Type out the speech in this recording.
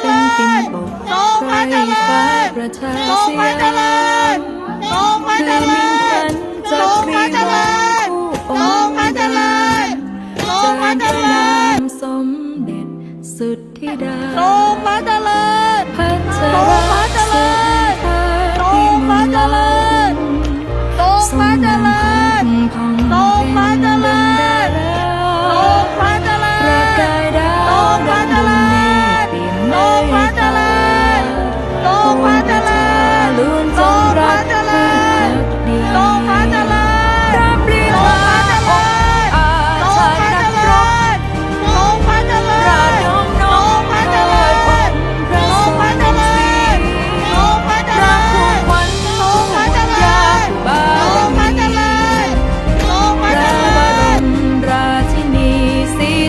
เป็นปิ่นปกทรงพระเจริญไพรฟ้าประชาทรงสพระยาเจริญมทรงพระเจริญทรงพระเจริญทรงพระเจริญทรงพระเจริญสมเด็จสุดธิดาทรงพระเจ